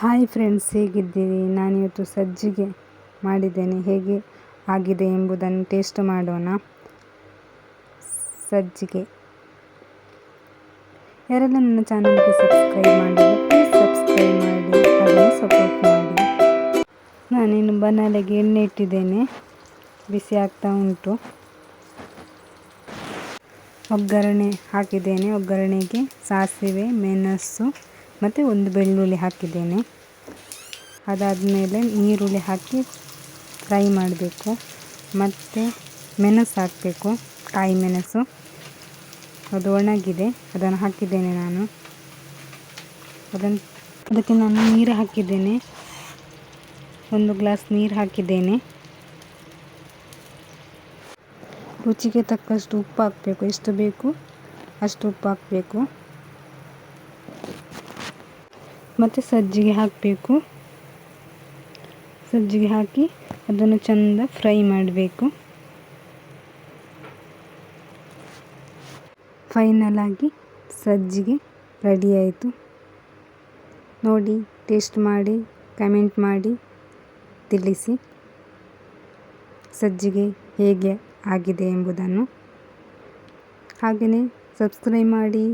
Hi friends, ಹೇಗಿದ್ದೀರಿ? ನಾನಿವತ್ತು ಸಜ್ಜಿಗೆ ಮಾಡಿದ್ದೇನೆ. ಹೇಗೆ ಆಗಿದೆ ಎಂಬುದನ್ನು ಟೇಸ್ಟ್ ಮಾಡೋಣ. ಸಜ್ಜಿಗೆ. ಯಾರೆಲ್ಲ ನನ್ನ ಚಾನಲ್ಗೆ ಸಬ್ಸ್ಕ್ರೈಬ್ ಮಾಡಿ ಪ್ಲೀಸ್ ಸಬ್ಸ್ಕ್ರೈಬ್ ಮಾಡಿ ಹಾಗೆ ಸಪೋರ್ಟ್ ಮಾಡಿ. ನಾನಿನ್ನು ಬನಾಲೆಗೆ ಎಣ್ಣೆ ಇಟ್ಟಿದ್ದೇನೆ. ಬಿಸಿ ಆಗ್ತಾ ಉಂಟು. ಒಗ್ಗರಣೆ ಹಾಕಿದ್ದೇನೆ. ಒಗ್ಗರಣೆಗೆ ಸಾಸಿವೆ, ಮೆಣಸು ಮತ್ತು ಒಂದು ಬೆಳ್ಳುಳ್ಳಿ ಹಾಕಿದ್ದೇನೆ. ಅದಾದಮೇಲೆ ಈರುಳ್ಳಿ ಹಾಕಿ ಫ್ರೈ ಮಾಡಬೇಕು. ಮತ್ತು ಮೆಣಸು ಹಾಕಬೇಕು. ಕಾಯಿ ಮೆಣಸು. ಅದು ಒಣಗಿದೆ. ಅದನ್ನು ಹಾಕಿದ್ದೇನೆ ನಾನು. ಅದನ್ನು ಅದಕ್ಕೆ ನಾನು ನೀರು ಹಾಕಿದ್ದೇನೆ. ಒಂದು ಗ್ಲಾಸ್ ನೀರು ಹಾಕಿದ್ದೇನೆ. ರುಚಿಗೆ ತಕ್ಕಷ್ಟು ಉಪ್ಪು ಹಾಕಬೇಕು. ಎಷ್ಟು ಬೇಕು ಅಷ್ಟು ಉಪ್ಪು ಹಾಕಬೇಕು. ಮತ್ತು ಸಜ್ಜಿಗೆ ಹಾಕಬೇಕು. ಸಜ್ಜಿಗೆ ಹಾಕಿ ಅದನ್ನು ಚೆಂದ ಫ್ರೈ ಮಾಡಬೇಕು. ಫೈನಲ್ ಆಗಿ ಸಜ್ಜಿಗೆ ರೆಡಿ ಆಯಿತು. ನೋಡಿ ಟೇಸ್ಟ್ ಮಾಡಿ ಕಮೆಂಟ್ ಮಾಡಿ, ತಿಳಿಸಿ ಸಜ್ಜಿಗೆ ಹೇಗೆ ಆಗಿದೆ ಎಂಬುದನ್ನು. ಹಾಗೆಯೇ ಸಬ್ಸ್ಕ್ರೈಬ್ ಮಾಡಿ.